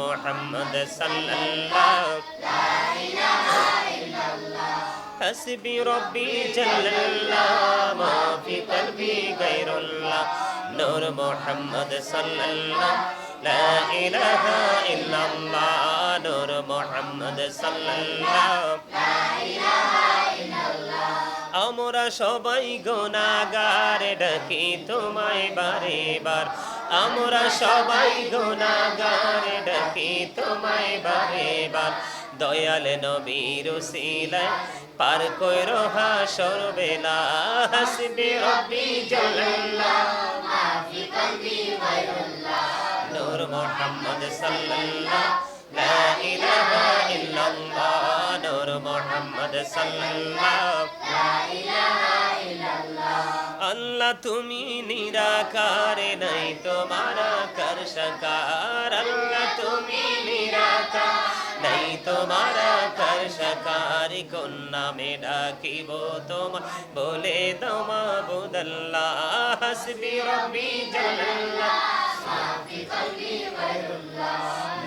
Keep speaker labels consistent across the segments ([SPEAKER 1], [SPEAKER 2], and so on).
[SPEAKER 1] মোহাম্মদ সাল্লাল্লাহ حسبي ربي جل الله ما في قلبي غير الله نور محمد صلى الله لا إله إلا الله نور محمد صلى الله আমরা সবাই গোনাগার ডাকি তোমায় বারে বার আমরা সবাই গোনাগার ডাকি তোমায় বারে বার দয়াল নবীর উসিলায় পার কইর হাসর বেলা হাসবি রব্বি জাল্লাল্লাহ নূর মুহাম্মদ সাল্লাল্লাহ, লা ইলাহা ইল্লাল্লাহ। নূর মুহাম্মদ সাল্লাল্লাহ আল্লাহ, তুমি নিরাকারে নাই, তোমার কর সকার আল্লাহ, তুমি নিরাকার নাই, তোমার কর সকার কোন নামে ডাকিব তোমার? বলে তোমা বুদল্লাহ হাসবি রব্বি জাল্লাল্লাহ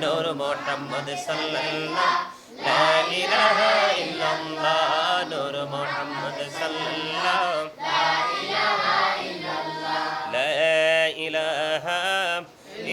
[SPEAKER 1] নূর মুহাম্মদ সাল্লাল্লাহ, লা ইলাহা ইল্লাল্লাহ।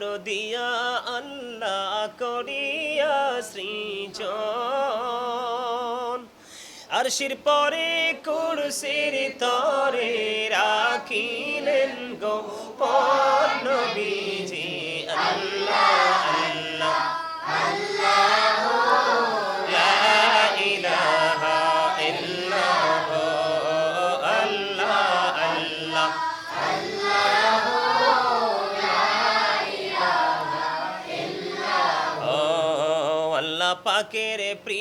[SPEAKER 1] নূর দিয়া আল্লাহ করিয়া সৃজন। আর শির পরে কুরসির তরে রাখিলেন গো নবীজি পাকের প্রিয়